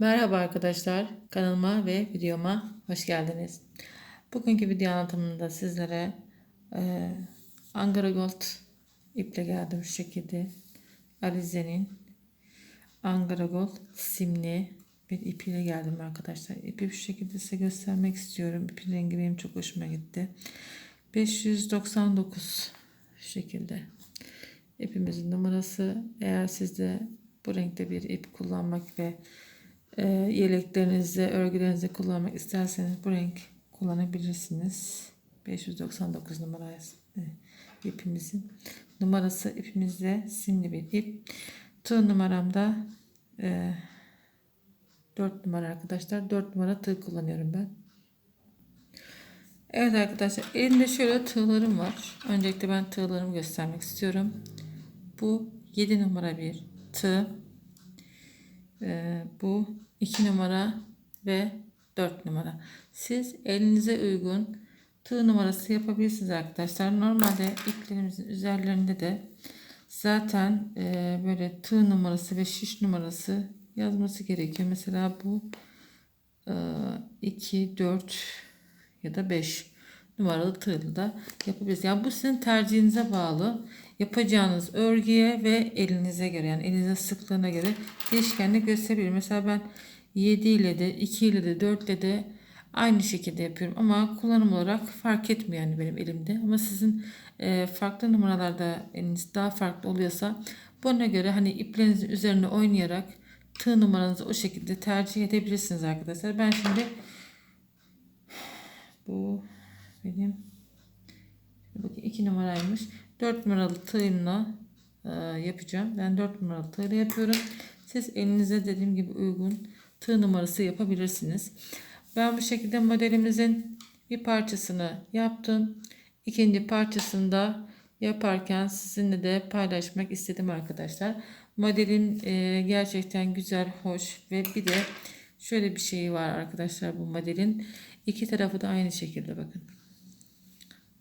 Merhaba arkadaşlar, kanalıma ve videoma hoş geldiniz. Bugünkü video anlatımında sizlere e, Angara Gold iple geldim şu şekilde. Alize'nin Angara Gold simli bir ipiyle geldim arkadaşlar. İpi şu şekilde size göstermek istiyorum. İpin rengi benim çok hoşuma gitti. 599 şu şekilde. İpimizin numarası eğer sizde bu renkte bir ip kullanmak ve e, yeleklerinizde, örgülerinizde kullanmak isterseniz bu renk kullanabilirsiniz. 599 numara e, ipimizin numarası ipimizde simli bir ip. Tığ numaramda e, 4 numara arkadaşlar. 4 numara tığ kullanıyorum ben. Evet arkadaşlar elimde şöyle tığlarım var. Öncelikle ben tığlarımı göstermek istiyorum. Bu 7 numara bir tığ. Ee, bu 2 numara ve 4 numara. Siz elinize uygun tığ numarası yapabilirsiniz arkadaşlar. Normalde iplerimizin üzerlerinde de zaten e, böyle tığ numarası ve şiş numarası yazması gerekiyor. Mesela bu e, 2, 4 ya da 5 numaralı tığlı da yapabilirsiniz. Yani bu sizin tercihinize bağlı. Yapacağınız örgüye ve elinize göre yani elinize sıklığına göre değişkenlik gösterebilir. Mesela ben 7 ile de 2 ile de 4 ile de aynı şekilde yapıyorum ama kullanım olarak fark etmiyor yani benim elimde. Ama sizin e, farklı numaralarda eliniz daha farklı oluyorsa buna göre hani iplerinizin üzerine oynayarak tığ numaranızı o şekilde tercih edebilirsiniz arkadaşlar. Ben şimdi bu benim bakın 2 numaraymış. 4 numaralı tığımla e, yapacağım. Ben 4 numaralı tığla yapıyorum. Siz elinize dediğim gibi uygun tığ numarası yapabilirsiniz. Ben bu şekilde modelimizin bir parçasını yaptım. İkinci parçasını da yaparken sizinle de paylaşmak istedim arkadaşlar. Modelin e, gerçekten güzel, hoş ve bir de şöyle bir şey var arkadaşlar bu modelin. iki tarafı da aynı şekilde bakın.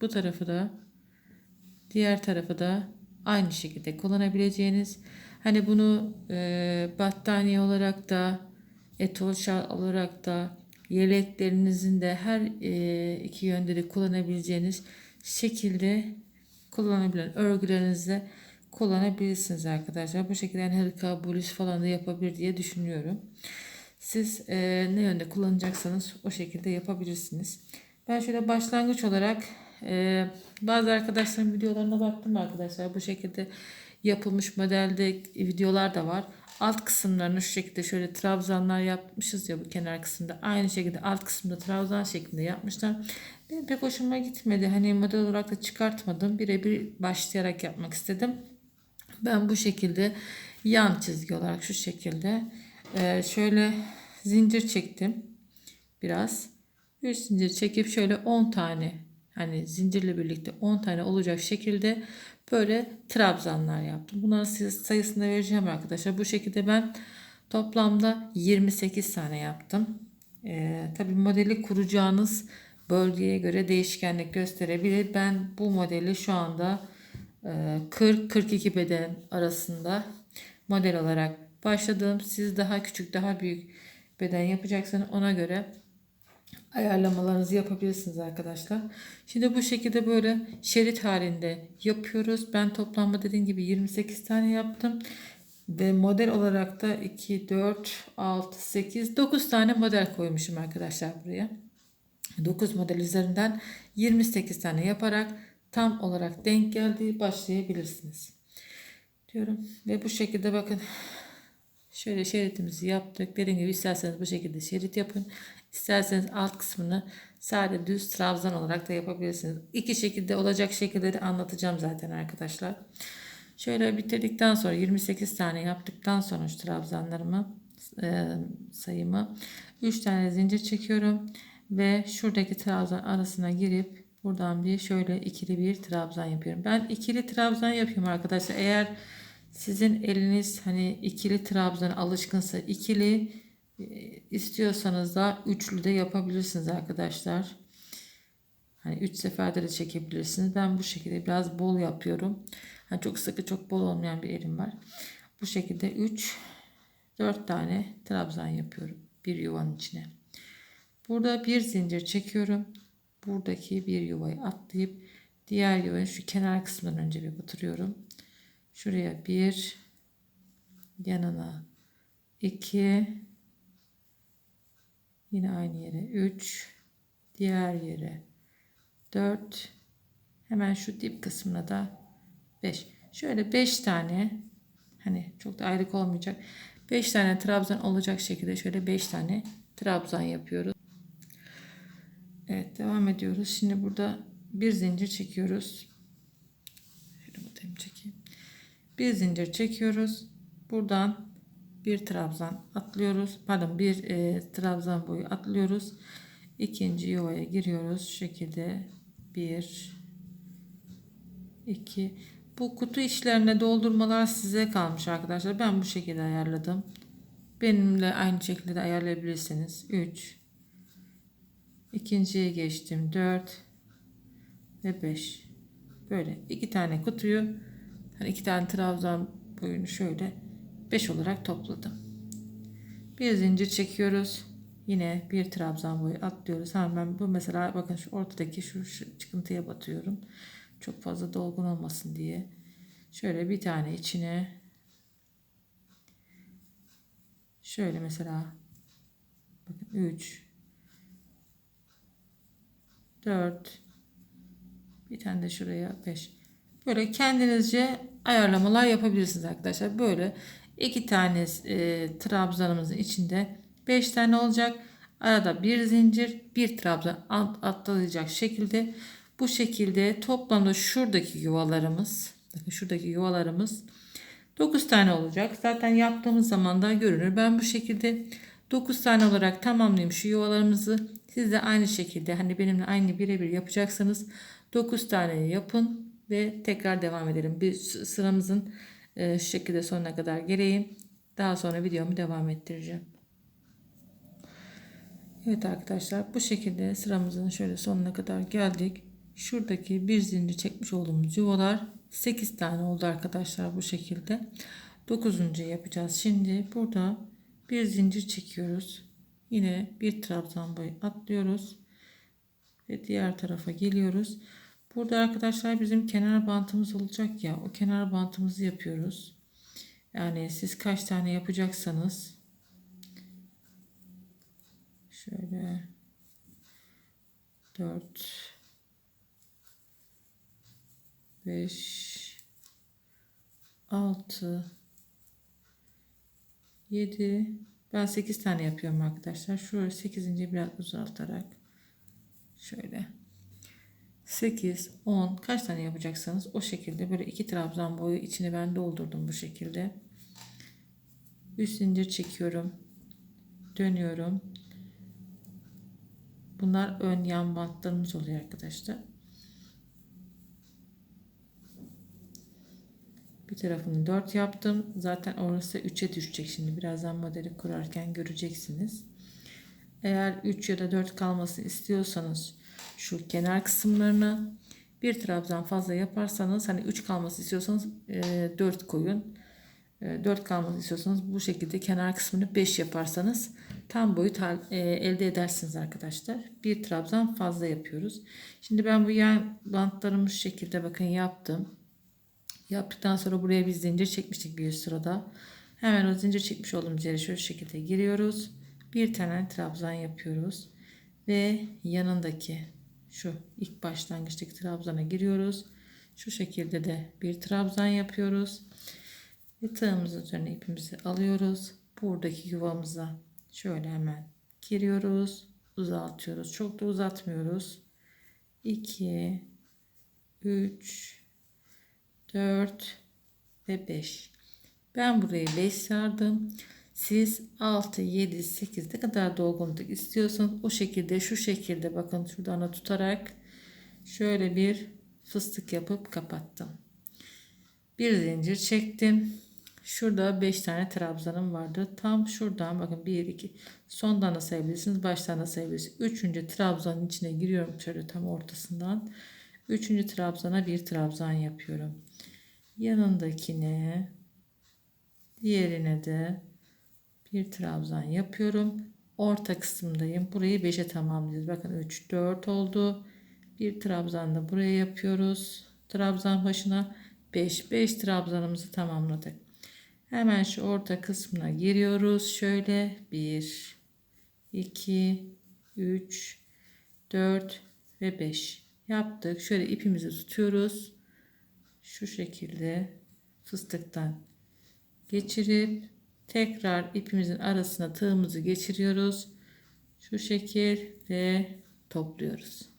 Bu tarafı da diğer tarafı da aynı şekilde kullanabileceğiniz. Hani bunu e, battaniye olarak da etol şal olarak da yeleklerinizin de her e, iki yönde de kullanabileceğiniz şekilde kullanabilen örgülerinizde kullanabilirsiniz arkadaşlar. Bu şekilde yani hırka, bluz falan da yapabilir diye düşünüyorum. Siz e, ne yönde kullanacaksanız o şekilde yapabilirsiniz. Ben şöyle başlangıç olarak e, bazı arkadaşların videolarına baktım arkadaşlar. Bu şekilde yapılmış modelde videolar da var. Alt kısımlarını şu şekilde şöyle trabzanlar yapmışız ya bu kenar kısımda. Aynı şekilde alt kısımda trabzan şeklinde yapmışlar. Benim pek hoşuma gitmedi. Hani model olarak da çıkartmadım. Birebir başlayarak yapmak istedim. Ben bu şekilde yan çizgi olarak şu şekilde e, şöyle zincir çektim. Biraz. Bir zincir çekip şöyle 10 tane hani zincirle birlikte 10 tane olacak şekilde böyle trabzanlar yaptım. Bunların sayısını vereceğim arkadaşlar. Bu şekilde ben toplamda 28 tane yaptım. Ee, tabii modeli kuracağınız bölgeye göre değişkenlik gösterebilir. Ben bu modeli şu anda 40-42 e, beden arasında model olarak başladım. Siz daha küçük, daha büyük beden yapacaksanız ona göre ayarlamalarınızı yapabilirsiniz arkadaşlar. Şimdi bu şekilde böyle şerit halinde yapıyoruz. Ben toplamda dediğim gibi 28 tane yaptım. Ve model olarak da 2, 4, 6, 8, 9 tane model koymuşum arkadaşlar buraya. 9 model üzerinden 28 tane yaparak tam olarak denk geldiği başlayabilirsiniz. Diyorum ve bu şekilde bakın Şöyle şeritimizi yaptık. Dediğim gibi isterseniz bu şekilde şerit yapın. İsterseniz alt kısmını sade düz trabzan olarak da yapabilirsiniz. İki şekilde olacak şekilde de anlatacağım zaten arkadaşlar. Şöyle bitirdikten sonra 28 tane yaptıktan sonra şu trabzanlarımı e, sayımı 3 tane zincir çekiyorum ve şuradaki trabzan arasına girip buradan bir şöyle ikili bir trabzan yapıyorum. Ben ikili trabzan yapıyorum arkadaşlar. Eğer sizin eliniz hani ikili trabzan alışkınsa ikili istiyorsanız da üçlü de yapabilirsiniz arkadaşlar. Hani üç seferde de çekebilirsiniz. Ben bu şekilde biraz bol yapıyorum. Hani çok sıkı çok bol olmayan bir elim var. Bu şekilde 3 4 tane trabzan yapıyorum bir yuvanın içine. Burada bir zincir çekiyorum. Buradaki bir yuvayı atlayıp diğer yuvayı şu kenar kısmından önce bir batırıyorum. Şuraya bir yanına 2 yine aynı yere. 3 diğer yere. 4 hemen şu dip kısmına da 5 şöyle 5 tane hani çok da ayrık olmayacak. 5 tane trabzan olacak şekilde şöyle 5 tane trabzan yapıyoruz. Evet devam ediyoruz. Şimdi burada bir zincir çekiyoruz. Şöyle bakayım çekeyim. Bir zincir çekiyoruz. Buradan bir trabzan atlıyoruz. Pardon bir e, trabzan boyu atlıyoruz. İkinci yuvaya giriyoruz. Şu şekilde bir iki bu kutu işlerine doldurmalar size kalmış arkadaşlar. Ben bu şekilde ayarladım. Benimle aynı şekilde ayarlayabilirsiniz. 3 ikinciye geçtim 4 ve 5 böyle iki tane kutuyu hani iki tane trabzan boyunu şöyle 5 olarak topladım. Bir zincir çekiyoruz. Yine bir trabzan boyu atlıyoruz. Hemen bu mesela bakın şu ortadaki şu, şu çıkıntıya batıyorum. Çok fazla dolgun olmasın diye. Şöyle bir tane içine şöyle mesela bakın 3 4 bir tane de şuraya 5 böyle kendinizce ayarlamalar yapabilirsiniz arkadaşlar böyle iki tane e, trabzanımızın içinde 5 tane olacak. Arada bir zincir, bir trabzan atlayacak şekilde bu şekilde toplamda şuradaki yuvalarımız bakın şuradaki yuvalarımız 9 tane olacak. Zaten yaptığımız zaman da görünür. Ben bu şekilde 9 tane olarak tamamlayayım şu yuvalarımızı. Siz de aynı şekilde hani benimle aynı birebir yapacaksanız 9 tane yapın ve tekrar devam edelim. Bir sıramızın şu şekilde sonuna kadar geleyim. Daha sonra videomu devam ettireceğim. Evet arkadaşlar bu şekilde sıramızın şöyle sonuna kadar geldik. Şuradaki bir zincir çekmiş olduğumuz yuvalar 8 tane oldu arkadaşlar bu şekilde. 9. yapacağız. Şimdi burada bir zincir çekiyoruz. Yine bir trabzan boyu atlıyoruz. Ve diğer tarafa geliyoruz. Burada arkadaşlar bizim kenar bantımız olacak ya. O kenar bantımızı yapıyoruz. Yani siz kaç tane yapacaksanız şöyle 4 5 6 7 ben 8 tane yapıyorum arkadaşlar. Şöyle 8. biraz uzaltarak şöyle 8, 10 kaç tane yapacaksanız o şekilde böyle iki trabzan boyu içini ben doldurdum bu şekilde. Üst zincir çekiyorum. Dönüyorum. Bunlar ön yan bantlarımız oluyor arkadaşlar. Bir tarafını 4 yaptım. Zaten orası 3'e düşecek şimdi. Birazdan modeli kurarken göreceksiniz. Eğer 3 ya da 4 kalmasını istiyorsanız şu kenar kısımlarına bir trabzan fazla yaparsanız hani 3 kalması istiyorsanız e, 4 koyun. E, 4 kalması istiyorsanız bu şekilde kenar kısmını 5 yaparsanız tam boyut e, elde edersiniz arkadaşlar. Bir trabzan fazla yapıyoruz. Şimdi ben bu yan bantlarımı şu şekilde bakın yaptım. Yaptıktan sonra buraya bir zincir çekmiştik bir sırada. Hemen o zincir çekmiş olduğumuz yere şu şekilde giriyoruz. Bir tane trabzan yapıyoruz. Ve yanındaki şu ilk başlangıçtaki trabzana giriyoruz. Şu şekilde de bir trabzan yapıyoruz. Ve tığımızın üzerine ipimizi alıyoruz. Buradaki yuvamıza şöyle hemen giriyoruz. Uzatıyoruz. Çok da uzatmıyoruz. 2 3 4 ve 5. Ben burayı 5 sardım. Siz 6, 7, 8 ne kadar dolgunluk istiyorsanız o şekilde şu şekilde bakın şuradan tutarak şöyle bir fıstık yapıp kapattım. Bir zincir çektim. Şurada 5 tane trabzanım vardı. Tam şuradan bakın 1 2 sondan da sayabilirsiniz. Baştan da sayabilirsiniz. Üçüncü trabzanın içine giriyorum şöyle tam ortasından. Üçüncü trabzana bir trabzan yapıyorum. Yanındakine diğerine de bir trabzan yapıyorum. Orta kısımdayım. Burayı 5'e tamamlayacağız. Bakın 3 4 oldu. Bir trabzan da buraya yapıyoruz. Trabzan başına 5 5 trabzanımızı tamamladık. Hemen şu orta kısmına giriyoruz. Şöyle 1 2 3 4 ve 5 yaptık. Şöyle ipimizi tutuyoruz. Şu şekilde fıstıktan geçirip tekrar ipimizin arasına tığımızı geçiriyoruz. Şu şekil ve topluyoruz.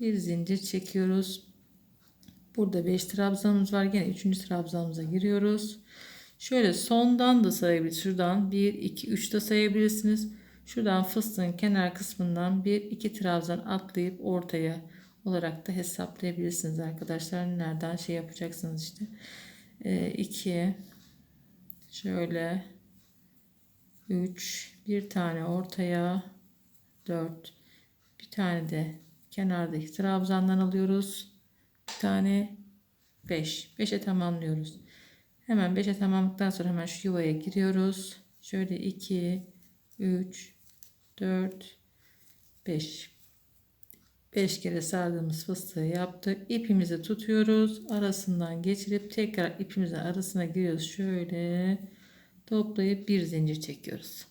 Bir zincir çekiyoruz. Burada 5 trabzanımız var. Yine 3. trabzanımıza giriyoruz. Şöyle sondan da sayabilirsiniz. Şuradan 1, 2, 3 de sayabilirsiniz. Şuradan fıstığın kenar kısmından 1, 2 trabzan atlayıp ortaya olarak da hesaplayabilirsiniz arkadaşlar. Nereden şey yapacaksınız işte. 2 e, şöyle 3 bir tane ortaya 4 bir tane de kenardaki trabzandan alıyoruz. Bir tane 5. 5'e tamamlıyoruz. Hemen 5'e tamamladıktan sonra hemen şu yuvaya giriyoruz. Şöyle 2 3 4 5 5 kere sardığımız fıstığı yaptık. İpimizi tutuyoruz. Arasından geçirip tekrar ipimizin arasına giriyoruz. Şöyle toplayıp bir zincir çekiyoruz.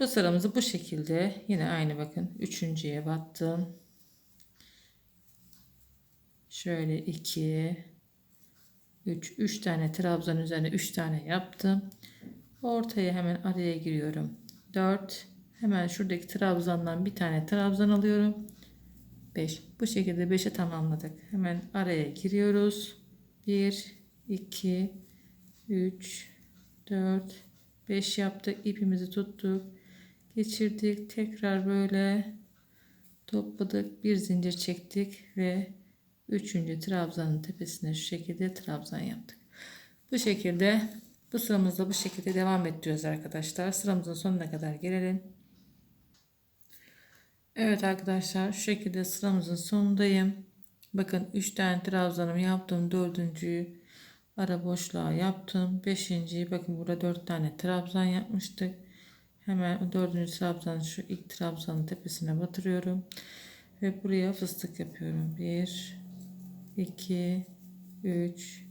Bu sıramızı bu şekilde yine aynı bakın üçüncüye battım. Şöyle 2 3 3 tane trabzan üzerine 3 tane yaptım. Ortaya hemen araya giriyorum. 4 hemen şuradaki trabzandan bir tane trabzan alıyorum. 5 bu şekilde 5'e tamamladık. Hemen araya giriyoruz. 1 2 3 4 5 yaptık. ipimizi tuttuk. Geçirdik. Tekrar böyle topladık. Bir zincir çektik ve Üçüncü trabzanın tepesine şu şekilde trabzan yaptık. Bu şekilde bu sıramızda bu şekilde devam ettiriyoruz arkadaşlar. Sıramızın sonuna kadar gelelim. Evet arkadaşlar şu şekilde sıramızın sonundayım. Bakın 3 tane trabzanımı yaptım. Dördüncüyü ara boşluğa yaptım. Beşinciyi bakın burada 4 tane trabzan yapmıştık. Hemen dördüncü trabzanı şu ilk trabzanın tepesine batırıyorum. Ve buraya fıstık yapıyorum. 1 2 3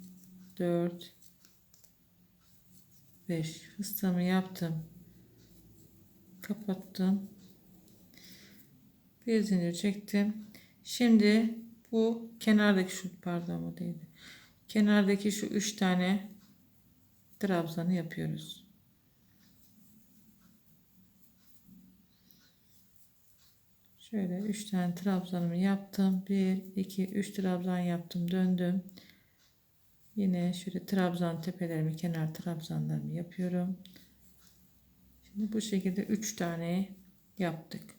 4 5 fıstığımı yaptım kapattım bir zincir çektim şimdi bu kenardaki şu pardon bu değil kenardaki şu üç tane trabzanı yapıyoruz Şöyle 3 tane trabzanımı yaptım. 1, 2, 3 trabzan yaptım. Döndüm. Yine şöyle trabzan tepelerimi, kenar trabzanlarımı yapıyorum. Şimdi bu şekilde 3 tane yaptık.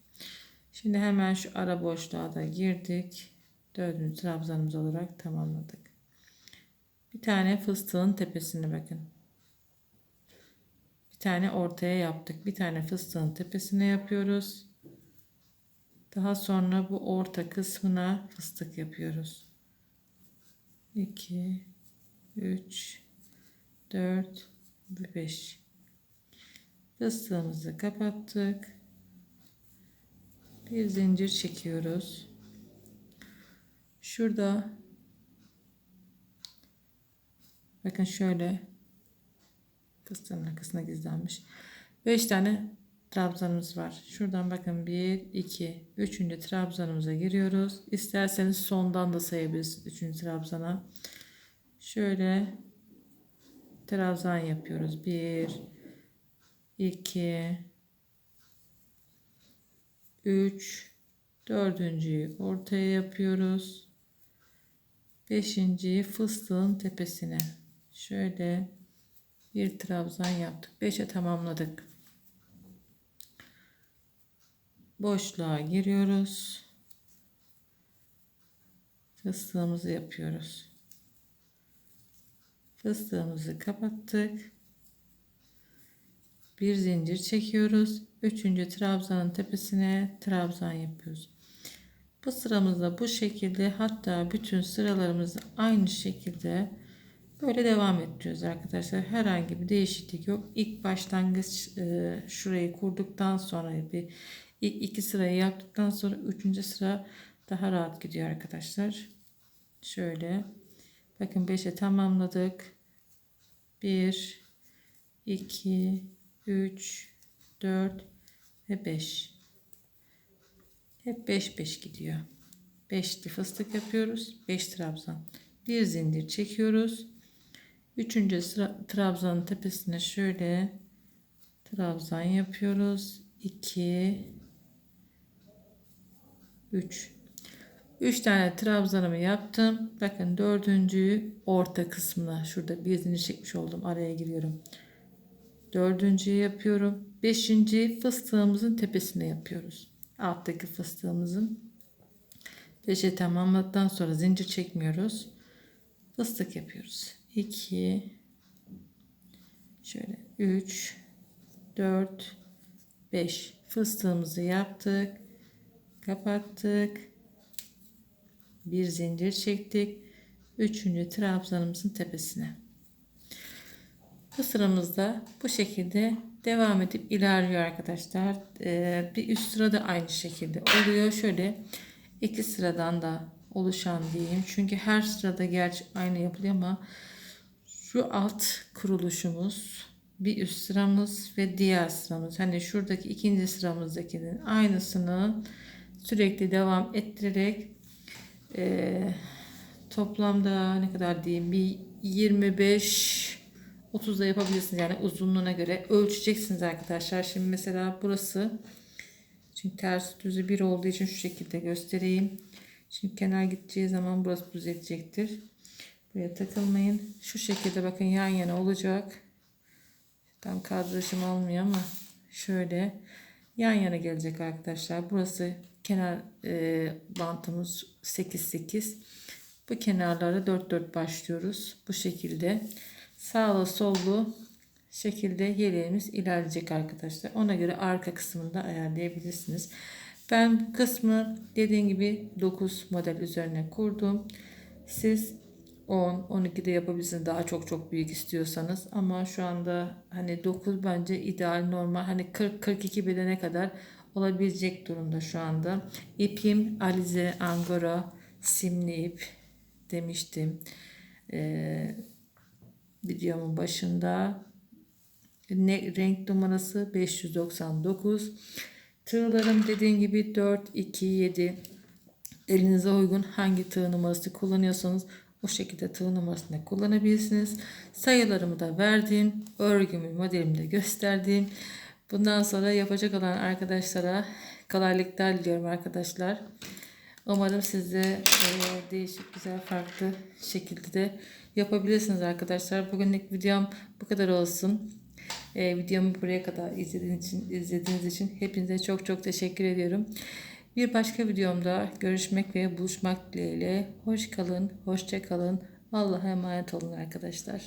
Şimdi hemen şu ara boşluğa da girdik. Dördüncü trabzanımız olarak tamamladık. Bir tane fıstığın tepesine bakın. Bir tane ortaya yaptık. Bir tane fıstığın tepesine yapıyoruz. Daha sonra bu orta kısmına fıstık yapıyoruz. 2 3 4 ve 5 fıstığımızı kapattık. Bir zincir çekiyoruz. Şurada bakın şöyle fıstığın arkasına gizlenmiş. 5 tane trabzanımız var. Şuradan bakın 1, 2, 3. trabzanımıza giriyoruz. İsterseniz sondan da sayabilirsiniz 3. trabzana. Şöyle trabzan yapıyoruz. 1, 2, 3, dördüncüyü ortaya yapıyoruz. Beşinciyi fıstığın tepesine. Şöyle bir trabzan yaptık. 5'e tamamladık boşluğa giriyoruz. Fıstığımızı yapıyoruz. Fıstığımızı kapattık. Bir zincir çekiyoruz. Üçüncü trabzanın tepesine trabzan yapıyoruz. Bu sıramızda bu şekilde hatta bütün sıralarımızı aynı şekilde Böyle devam ettiriyoruz arkadaşlar. Herhangi bir değişiklik yok. İlk başlangıç e, şurayı kurduktan sonra bir ilk iki sırayı yaptıktan sonra üçüncü sıra daha rahat gidiyor arkadaşlar. Şöyle. Bakın 5'e tamamladık. 1 2 3 4 ve 5. Hep 5 5 gidiyor. 5'li fıstık yapıyoruz. 5 trabzan. Bir zincir çekiyoruz. Üçüncü sıra trabzanın tepesine şöyle trabzan yapıyoruz. 2 3 3 tane trabzanımı yaptım. Bakın dördüncüyü orta kısmına şurada bir zincir çekmiş oldum. Araya giriyorum. Dördüncüyü yapıyorum. Beşinci fıstığımızın tepesine yapıyoruz. Alttaki fıstığımızın. Beşi tamamladıktan sonra zincir çekmiyoruz. Fıstık yapıyoruz. 2 şöyle 3 4 5 fıstığımızı yaptık. Kapattık. Bir zincir çektik. Üçüncü trabzanımızın tepesine. Bu sıramızda bu şekilde devam edip ilerliyor arkadaşlar. Ee, bir üst sıra da aynı şekilde oluyor. Şöyle iki sıradan da oluşan diyeyim. Çünkü her sırada gerçi aynı yapılıyor ama şu alt kuruluşumuz bir üst sıramız ve diğer sıramız. Hani şuradaki ikinci sıramızdakinin aynısını sürekli devam ettirerek e, toplamda ne kadar diyeyim bir 25 30 da yapabilirsiniz yani uzunluğuna göre ölçeceksiniz arkadaşlar. Şimdi mesela burası çünkü ters düzü bir olduğu için şu şekilde göstereyim. Şimdi kenar gideceği zaman burası düzelecektir. Buraya takılmayın. Şu şekilde bakın yan yana olacak. Tam kadrajım olmuyor ama şöyle yan yana gelecek arkadaşlar. Burası kenar e, bantımız 8 8. Bu kenarlara 4 4 başlıyoruz. Bu şekilde sağlı sollu şekilde yeleğimiz ilerleyecek arkadaşlar. Ona göre arka kısmını da ayarlayabilirsiniz. Ben kısmı dediğim gibi 9 model üzerine kurdum. Siz 10, 12 de yapabilirsiniz daha çok çok büyük istiyorsanız. Ama şu anda hani 9 bence ideal normal. Hani 40-42 bedene kadar olabilecek durumda şu anda. İpim Alize Angora simli ip demiştim. Ee, videomun başında ne renk numarası 599 tığlarım dediğim gibi 4 2 7 elinize uygun hangi tığ numarası kullanıyorsanız o şekilde tığ numarasını kullanabilirsiniz. Sayılarımı da verdim. Örgümü modelimi de gösterdim. Bundan sonra yapacak olan arkadaşlara kolaylıklar diliyorum arkadaşlar. Umarım siz de e, değişik güzel farklı şekilde de yapabilirsiniz arkadaşlar. Bugünlük videom bu kadar olsun. E, videomu buraya kadar izlediğiniz için, izlediğiniz için hepinize çok çok teşekkür ediyorum. Bir başka videomda görüşmek ve buluşmak dileğiyle. Hoş kalın, hoşça kalın. Allah'a emanet olun arkadaşlar.